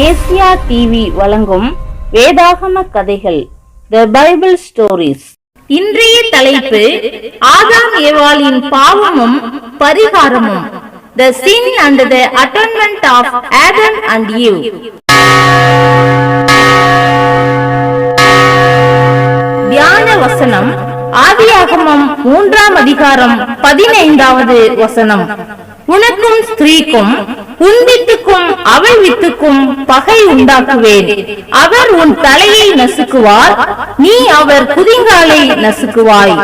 Asia TV வழங்கும் வேதாகம கதைகள் த பைபிள் ஸ்டோரிஸ் இன்றைய தலைப்பு ஆதாம் ஏவாளின் பாவமும் பரிகாரமும் the sin and the atonement of Adam and you தியான வசனம் ஆதியாகமம் மூன்றாம் அதிகாரம் பதினைந்தாவது வசனம் உனக்கும் ஸ்திரீக்கும் உன் வித்துக்கும் அவள் வித்துக்கும் பகை உண்டாக்குவேன் அவர் உன் தலையை நசுக்குவார் நீ அவர் குதிங்காலை நசுக்குவாய்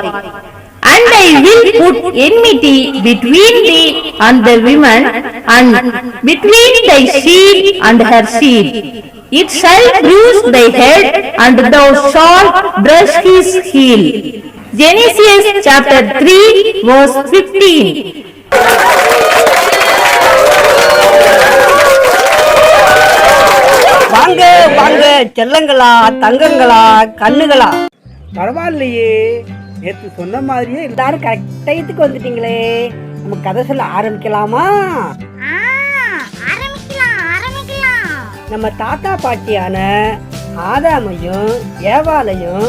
And I will put enmity between thee and the woman, and between thy seed and her seed. It shall bruise thy head, and thou shalt brush his heel. Genesis chapter 3 verse 15. வாங்க வாங்க செல்லங்களா தங்கங்களா கண்ணுகளா. பரவாயில்லையே. நேற்று சொன்ன மாதிரியே எல்லாரும் correct டயத்துக்கு வந்துட்டீங்களே. நம்ம கதை சொல்ல ஆரம்பிக்கலாமா? ஆ, ஆரம்பிக்கலாம் ஆரம்பிக்கலாம். நம்ம தாத்தா பாட்டியான ஆதாமையும் ஏவாளையும்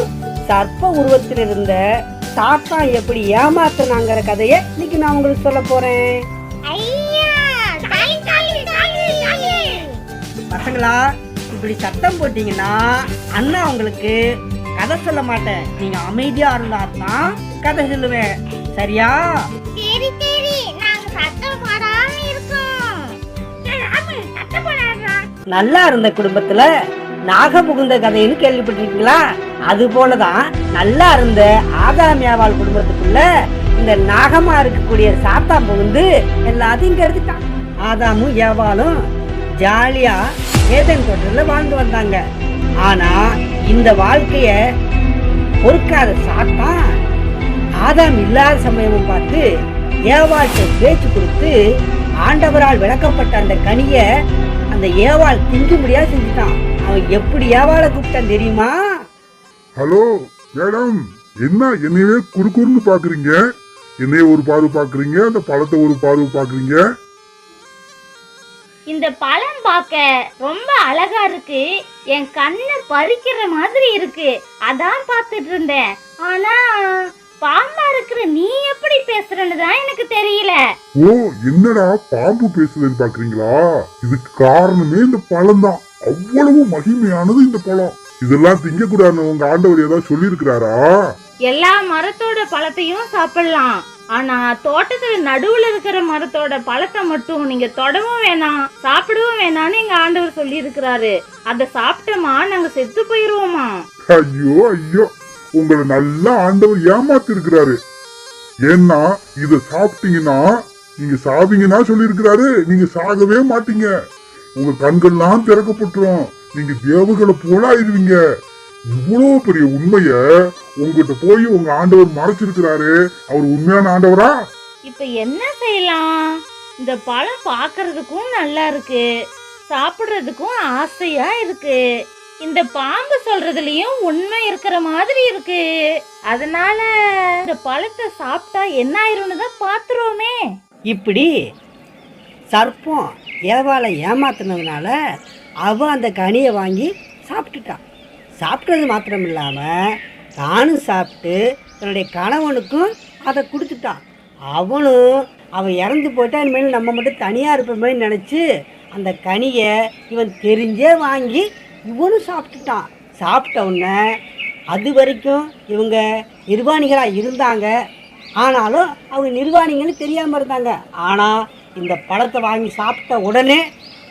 சர்ப்ப உருவத்தில் இருந்த தாத்தா எப்படி ஏமாத்துனாங்கிற கதையை இன்னைக்கு நான் உங்களுக்கு சொல்ல போறேன். பசங்களா இப்படி சத்தம் போட்டீங்கன்னா அண்ணா உங்களுக்கு கதை சொல்ல மாட்டேன். நீங்க அமைதியா இருந்தா தான் கதை சொல்லுவேன். சரியா? சரி சரி. நாங்க சத்தம் போடாம இருக்கோம். சரி, ஆமா, சத்தம் போடாதடா. நல்லா இருந்த குடும்பத்துல நாக புகுந்த கதைன்னு கேள்விப்பட்டிருக்கீங்களா? அது போலதான் நல்லா இருந்த ஆதாமியாவாள் குடும்பத்துக்குள்ள இந்த நாகமா இருக்கக்கூடிய சாத்தா புகுந்து எல்லாத்தையும் கெடுத்துட்டான். ஆதாமும் ஏவாளும் ஜாலியா ஏதன் தோட்டத்துல வாழ்ந்து வந்தாங்க. ஆனா இந்த வாழ்க்கைய பொறுக்காத சாத்தான். ஆதாம் இல்லாத சமயமும் பார்த்து ஏவாள்கிட்ட பேச்சு கொடுத்து ஆண்டவரால் விளக்கப்பட்ட அந்த கனிய அந்த ஏவாள் திங்க முடியாது செஞ்சுட்டான். அவன் எப்படி ஏவாளை கூப்பிட்டான் தெரியுமா? ஹலோ மேடம் என்ன என்னையவே குறுக்குறுன்னு பாக்குறீங்க என்னைய ஒரு பார்வை பாக்குறீங்க அந்த பழத்தை ஒரு பார்வை பாக்குறீங்க இந்த பழம் பார்க்க ரொம்ப அழகா இருக்கு. என் கண்ணை பறிக்கிற மாதிரி இருக்கு. அதான் பார்த்துட்டு இருந்தேன். ஆனா பாம்பா இருக்கிற நீ எப்படி பேசுறன்னு தான் எனக்கு தெரியல. ஓ என்னடா பாம்பு பேசுதுன்னு பாக்குறீங்களா? இதுக்கு காரணமே இந்த பழம் தான். அவ்வளவு மகிமையானது இந்த பழம். இதெல்லாம் திங்க கூடாதுன்னு உங்க ஆண்டவர் ஏதாவது சொல்லியிருக்கிறாரா? எல்லா மரத்தோட பழத்தையும் சாப்பிடலாம். ஆனா தோட்டத்துல நடுவுல இருக்கிற மரத்தோட பழத்தை மட்டும் நீங்க தொடவும் வேணாம் சாப்பிடவும் வேணாம்னு எங்க ஆண்டவர் சொல்லி இருக்கிறாரு அதை சாப்பிட்டோமா நாங்க செத்து போயிருவோமா? ஐயோ ஐயோ உங்களை நல்லா ஆண்டவர் ஏமாத்தி இருக்கிறாரு ஏன்னா இத சாப்பிட்டீங்கன்னா நீங்க சாவீங்கன்னா சொல்லியிருக்கிறாரு. நீங்க சாகவே மாட்டீங்க. உங்க கண்கள்லாம் திறக்கப்பட்டுரும். நீங்க தேவர்களை போல ஆயிருவீங்க இவ்வளவு பெரிய உண்மைய உங்ககிட்ட போய் உங்க ஆண்டவர் மறைச்சிருக்கிறாரு. அவர் உண்மையான ஆண்டவரா? இப்ப என்ன செய்யலாம்? இந்த பழம் பார்க்கிறதுக்கும் நல்லா இருக்கு. சாப்பிடுறதுக்கும் ஆசையா இருக்கு. இந்த பாம்பு சொல்றதுலயும் உண்மை இருக்கிற மாதிரி இருக்கு. அதனால இந்த பழத்தை சாப்பிட்டா என்ன ஆயிரும்னு தான் பாத்துருவோமே. இப்படி சர்ப்பம் ஏவாளை ஏமாத்துனதுனால அவ அந்த கனியை வாங்கி சாப்பிட்டுட்டான். சாப்பிட்டது மாத்திரம் இல்லாமல் தானும் சாப்பிட்டு தன்னுடைய கணவனுக்கும் அதை கொடுத்துட்டான். அவனும் அவன் இறந்து போயிட்டா இனிமேல் நம்ம மட்டும் தனியாக இருப்போமே நினச்சி அந்த கனியை இவன் தெரிஞ்சே வாங்கி இவனும் சாப்பிட்டுட்டான். சாப்பிட்ட உடனே அது வரைக்கும் இவங்க நிர்வாணிகளாக இருந்தாங்க. ஆனாலும் அவங்க நிர்வாணிகள்னு தெரியாமல் இருந்தாங்க. ஆனால் இந்த பழத்தை வாங்கி சாப்பிட்ட உடனே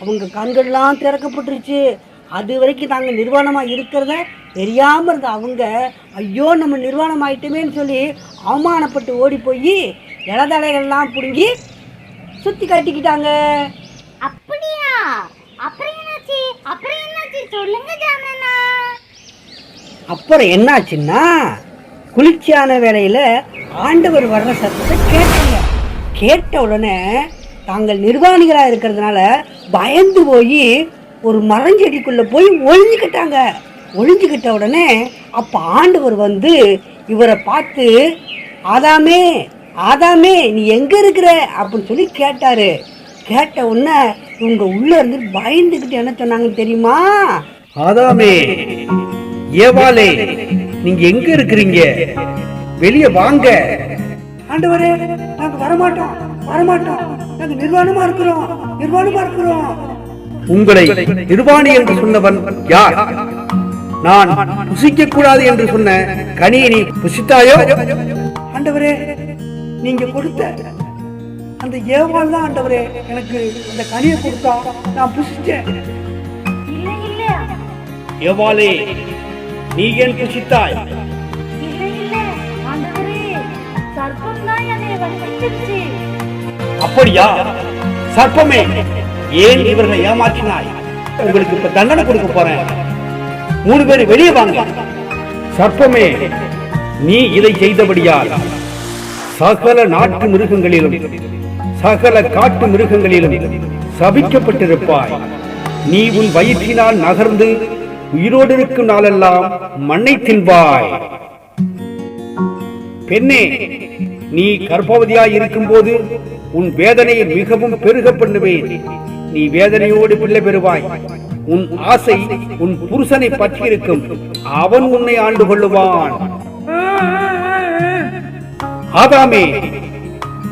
அவங்க கண்கள்லாம் திறக்கப்பட்டுருச்சு. அது வரைக்கும் நாங்கள் நிர்வாணமாக இருக்கிறத தெரியாமல் இருந்த அவங்க ஐயோ நம்ம நிர்வாணம் ஆயிட்டோமேன்னு சொல்லி அவமானப்பட்டு ஓடி போய் இலதலைகள்லாம் பிடுங்கி சுற்றி கட்டிக்கிட்டாங்க. அப்படியா? அப்புறம் என்னாச்சு? அப்புறம் என்னாச்சு? சொல்லுங்க ஜானண்ணா அப்புறம் என்னாச்சுன்னா குளிர்ச்சியான வேளையில் ஆண்டவர் வர்ற சத்தத்தை கேட்டாங்க. கேட்ட உடனே தாங்கள் நிர்வாணிகளாக இருக்கிறதுனால பயந்து போய் ஒரு மரஞ்செடிக்குள்ளே போய் ஒளிஞ்சுக்கிட்டாங்க. ஒளிஞ்சுக்கிட்ட உடனே அப்போ ஆண்டவர் வந்து இவரை பார்த்து ஆதாமே ஆதாமே நீ எங்கே இருக்கிற? அப்படின்னு சொல்லி கேட்டாரு. கேட்ட உடனே இவங்க உள்ள இருந்து பயந்துக்கிட்டு என்ன சொன்னாங்கன்னு தெரியுமா? ஆதாமே ஏவாளே நீங்க எங்க இருக்கிறீங்க? வெளியே வாங்க. ஆண்டவரே நாங்க வரமாட்டோம் வரமாட்டோம். நாங்க நிர்வாணமா இருக்கிறோம் நிர்வாணமா இருக்கிறோம். உங்களை நிர்வாணி என்று சொன்னவன் யார்? நான் புசிக்க கூடாது என்று சொன்ன கனியை நீ புசித்தாயோ? ஆண்டவரே நீங்க கொடுத்த அந்த ஏவாள் தான் ஆண்டவரே எனக்கு இந்த கனியை கொடுத்தா நான் புசிச்சேன் இல்ல இல்ல ஏவாளே நீ ஏன் புசித்தாய்? இல்ல இல்ல ஆண்டவரே சர்ப்பம் தான் என்னை வஞ்சிச்சிருச்சு அப்படியா? சர்ப்பமே? ஏன் இவர்களை ஏமாற்றினாய்? உங்களுக்கு இப்ப தண்டனை கொடுக்க போறேன். மூணு பேர் வெளியே வாங்க. சர்ப்பமே நீ இதை செய்தபடியால் சகல நாட்டு மிருகங்களிலும் சகல காட்டு மிருகங்களிலும் சபிக்கப்பட்டிருப்பாய். நீ உன் வயிற்றினால் நகர்ந்து உயிரோடு இருக்கும் நாளெல்லாம் மண்ணை தின்பாய். பெண்ணே நீ கர்ப்பவதியாய் இருக்கும்போது உன் வேதனையை மிகவும் பெருக பண்ணுவேன். நீ வேதனையோடு பிள்ளை பெறுவாய். உன் ஆசை உன் புருஷனை பற்றியிருக்கும். அவன் உன்னை ஆண்டு கொள்ளுவான். ஆதாமே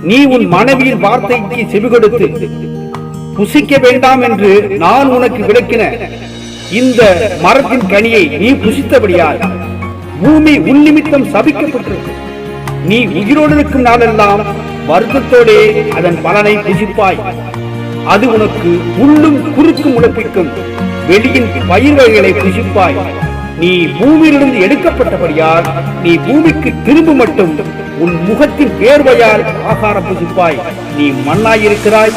நீ உன் மனைவியின் வார்த்தைக்கு செவிகொடுத்து புசிக்க வேண்டாம் என்று நான் உனக்கு விளக்கின. இந்த மரத்தின் கனியை நீ புசித்தபடியால் பூமி உன் நிமித்தம் சபிக்கப்பட்டிருக்கு நீ உயிரோடு இருக்கும் நாளெல்லாம் வருத்தத்தோடே அதன் பலனை புசிப்பாய். அது உனக்கு உள்ளும் குறுக்கும் உழைப்பிக்கும் வெளியின் பயிர் வகைகளை புசிப்பாய். நீ பூமியிலிருந்து எடுக்கப்பட்டபடியால் நீ பூமிக்கு திரும்ப மட்டும் உன் முகத்தின் வேர்வையால் ஆகாரம் புசிப்பாய். நீ மண்ணாயிருக்கிறாய்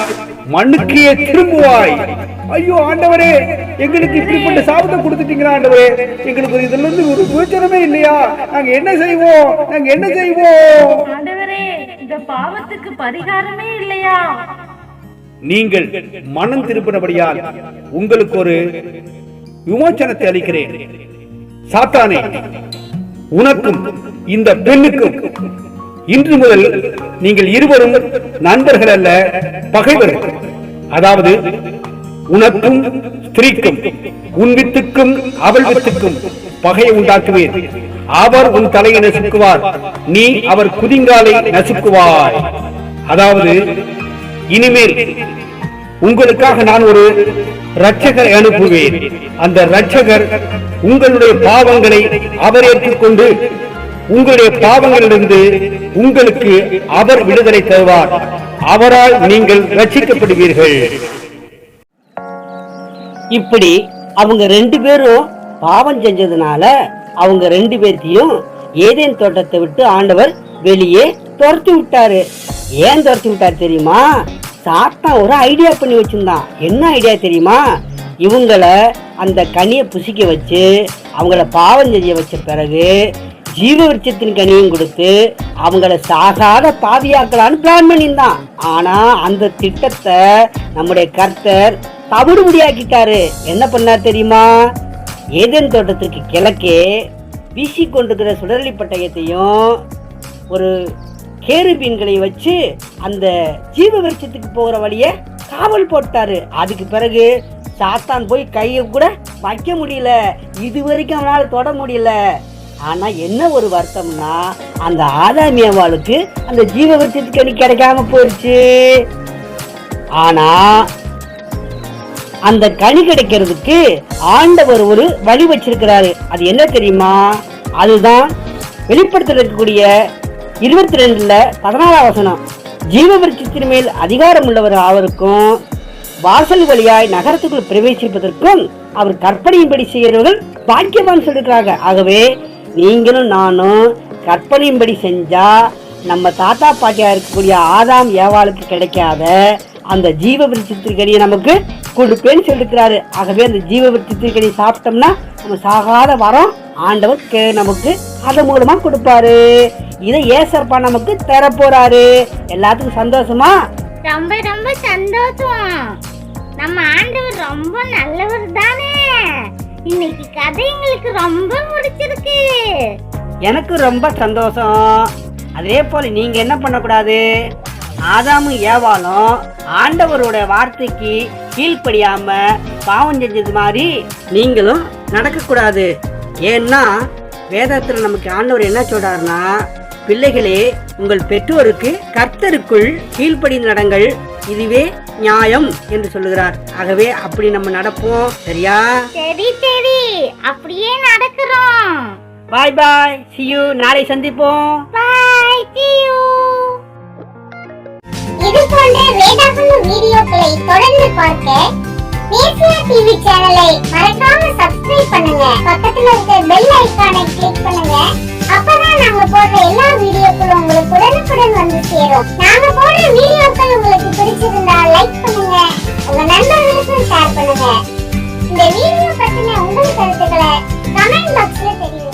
மண்ணுக்கே திரும்புவாய். ஐயோ ஆண்டவரே எங்களுக்கு இப்படிப்பட்ட சாபத்தை கொடுத்துட்டீங்களா ஆண்டவரே? எங்களுக்கு ஒரு இதுல இருந்து ஒரு பிரயோஜனமே இல்லையா? நாங்க என்ன செய்வோம்? நாங்க என்ன செய்வோம்? ஆண்டவரே இந்த பாவத்துக்கு பரிகாரமே இல்லையா? நீங்கள் மனம் திருப்பினபடியால் உங்களுக்கு ஒரு விமோச்சனத்தை அளிக்கிறேன். சாத்தானே உனக்கும் இந்த பெண்ணுக்கும் இன்று முதல் நீங்கள் இருவரும் நண்பர்கள் அல்ல பகைவர்கள் அதாவது உனக்கும் ஸ்திரீக்கும் உன் வித்துக்கும் அவள் வித்துக்கும் பகையை உண்டாக்குவேன். அவர் உன் தலையை நசுக்குவார் நீ அவர் குதிங்காலை நசுக்குவார் அதாவது இனிமேல் உங்களுக்காக நான் ஒரு ரட்சகரை அனுப்புவேன். அந்த ரட்சகர் உங்களுடைய பாவங்களை அவர் ஏற்றுக்கொண்டு உங்களுடைய பாவங்களிலிருந்து உங்களுக்கு அவர் விடுதலை தருவார். அவரால் நீங்கள் ரட்சிக்கப்படுவீர்கள் இப்படி அவங்க ரெண்டு பேரும் பாவம் செஞ்சதுனால அவங்க ரெண்டு பேர்த்தையும் ஏதேன் தோட்டத்தை விட்டு ஆண்டவர் வெளியே துரத்தி விட்டாரு. ஏன் துரத்தி விட்டார் தெரியுமா? சாத்தா ஒரு ஐடியா பண்ணி வச்சிருந்தான் என்ன ஐடியா தெரியுமா? இவங்களை அந்த கனியை புசிக்க வச்சு அவங்கள பாவம் செய்ய வச்ச பிறகு ஜீவ விருட்சத்தின் கனியும் கொடுத்து அவங்கள சாகாத பாவியாக்கலான்னு பிளான் பண்ணியிருந்தான். ஆனா அந்த திட்டத்தை நம்முடைய கர்த்தர் தவிடுபடியாக்கிட்டாரு. என்ன பண்ணார் தெரியுமா? ஏதேன் தோட்டத்திற்கு கிழக்கே வீசி கொண்டிருக்கிற சுடரளி பட்டயத்தையும் ஒரு கேருபீன்களை வச்சு அந்த ஜீவ விருட்சத்துக்கு போகிற வழியை காவல் போட்டாரு. அதுக்கு பிறகு சாத்தான் போய் கையை கூட வைக்க முடியல. இது வரைக்கும் அவனால் தொட முடியல. ஆனால் என்ன ஒரு வருத்தம்னா அந்த ஆதாமியவாளுக்கு அந்த ஜீவ விருட்சத்துக்கு அணி கிடைக்காம போயிடுச்சு ஆனால் அந்த கனி கிடைக்கிறதுக்கு ஆண்டவர் ஒரு வழி வச்சிருக்கிறாரு. அது என்ன தெரியுமா? அதுதான் வெளிப்படுத்தல் இருக்கக்கூடிய இருபத்தி ரெண்டுல பதினாறாம் வசனம் ஜீவ விருட்சத்தின் மேல் அதிகாரம் உள்ளவர் அவருக்கும் வாசல் வழியாய் நகரத்துக்குள் பிரவேசிப்பதற்கும் அவர் கற்பனையின்படி செய்கிறவர்கள் பாக்கியவான் சொல்லிருக்கிறாங்க. ஆகவே நீங்களும் நானும் கற்பனையின்படி செஞ்சா நம்ம தாத்தா பாட்டியா இருக்கக்கூடிய ஆதாம் ஏவாளுக்கு கிடைக்காத அந்த ஜீவ விருட்சத்திற்கடியை நமக்கு கொடுப்பேன்னு சொல்லிருக்கிறாரு. ஆகவே அந்த ஜீவ விருட்சத்திற்கடி சாப்பிட்டோம்னா நம்ம சாகாத வரம் ஆண்டவர் கே- நமக்கு அதன் மூலமா கொடுப்பாரு. இதை ஏசப்பா நமக்கு தர போறாரு எல்லாத்துக்கும் சந்தோஷமா? ரொம்ப ரொம்ப சந்தோஷம். நம்ம ஆண்டவர் ரொம்ப நல்லவர் தானே. இன்னைக்கு கதை எங்களுக்கு ரொம்ப பிடிச்சிருக்கு எனக்கு ரொம்ப சந்தோஷம். அதே போல நீங்க என்ன பண்ணக்கூடாது? ஆதாமும் ஏவாளும் ஆண்டவரோட வார்த்தைக்கு கீழ்ப்படியாம பாவம் செஞ்சது மாதிரி நீங்களும் நடக்கக்கூடாது. ஏன்னா வேதத்துல நமக்கு ஆண்டவர் என்ன சொல்றாருன்னா பிள்ளைகளே உங்கள் பெற்றோருக்கு கர்த்தருக்குள் கீழ்ப்படிந்து நடங்கள். இதுவே நியாயம் என்று சொல்லுகிறார். ஆகவே அப்படி நம்ம நடப்போம். சரியா? சரி சரி. அப்படியே நடக்கிறோம். பாய் பாய் see you. நாளை சந்திப்போம். பாய் see you. இது போன்ற வேதாகம வீடியோக்களை தொடர்ந்து பார்க்க நேசியா டிவி சேனலை மறக்காம சப்ஸ்கிரைப் பண்ணுங்க. பக்கத்துல இருக்க பெல் ஐகானை கிளிக் பண்ணுங்க. அப்பதான் நாங்க போடுற எல்லா வீடியோக்களும் உங்களுக்கு உடனுக்குடன் வந்து சேரும். நாங்க போடுற வீடியோக்கள் உங்களுக்கு பிடிச்சிருந்தா லைக் பண்ணுங்க. உங்க நண்பர்களுக்கும் ஷேர் பண்ணுங்க. இந்த வீடியோ பத்தின உங்கள் கருத்துக்களை கமெண்ட் பாக்ஸ்ல தெரிவிங்க.